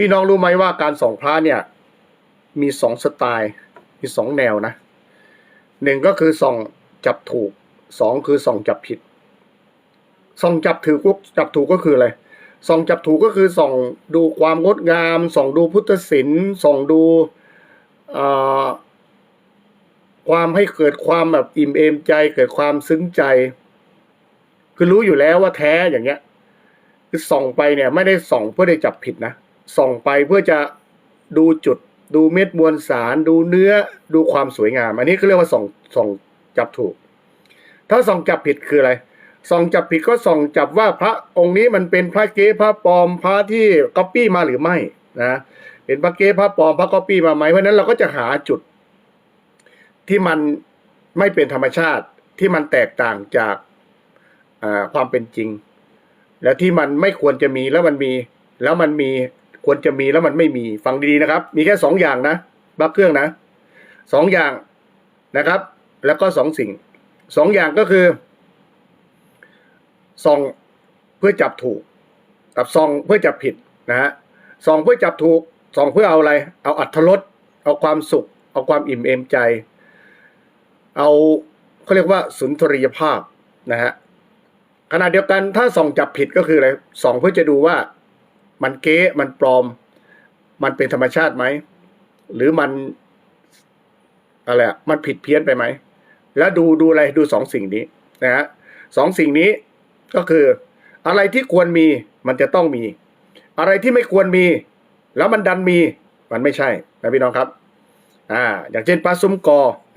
พี่น้องรู้ไหมว่าการส่องพระเนี่ย มีสองสไตล์ มีสองแนวนะหนึ่งก็คือส่องจับถูกสองคือส่องจับผิดส่องจับถือกุ๊กจับถูกก็คืออะไรส่องจับถูกก็คือส่องดูความงดงามส่องดูพุทธศิลป์ส่องดูความให้เกิดความแบบอิ่มเอมใจ เกิดความซึ้งใจ คือรู้อยู่แล้วว่าแท้อย่างเงี้ย คือส่องไปเนี่ย ไม่ได้ส่องเพื่อได้จับผิดนะ ส่องไปเพื่อจะดูจุด ดูเม็ดมวลสาร ดูเนื้อดูความสวยงาม อันนี้เขาเรียกว่าส่องส่องจับถูก ถ้าส่องจับผิดคืออะไรส่องจับผิดก็ส่องจับว่าพระองค์นี้มันเป็นพระเก๊พระปลอมพระที่ก๊อปปี้มาหรือไม่นะเป็นพระเก๊พระปลอมพระก๊อปปี้มาไหมเพราะนั้นเราก็จะหาจุด ที่มันไม่เป็นธรรมชาติที่มันแตกต่างจากความเป็นจริง แล้วที่มันไม่ควรจะมีแล้วมันมีแล้วมันมี ควรจะมีแล้วมันไม่มีฟังดีๆนะครับ มีแค่สองอย่างนะบักเครื่องนะสองอย่างนะครับ แล้วก็สองสิ่งสองอย่างก็คือส่องเพื่อจับถูก กับส่องเพื่อจับผิดนะฮะส่องเพื่อจับถูกส่องเพื่อเอาอะไร เอาอัธรสเอาความสุข เอาความอิ่มเอมใจ เอาเขาเรียกว่าสุนทรียภาพนะฮะขณะเดียวกันถ้าส่องจับผิดก็คืออะไรส่องเพื่อจะดูว่า มันเก๊มันปลอม มันเป็นธรรมชาติไหม หรือมันอะไรมันผิดเพี้ยนไปไหม แล้วดูดูอะไรดูสองสิ่งนี้นะฮะสองสิ่งนี้ก็คือ อะไรที่ควรมีมันจะต้องมี อะไรที่ไม่ควรมี แล้วมันดันมี มันไม่ใช่นะพี่น้องครับ อ่า อย่างเช่นปลาซุ้มกอนะ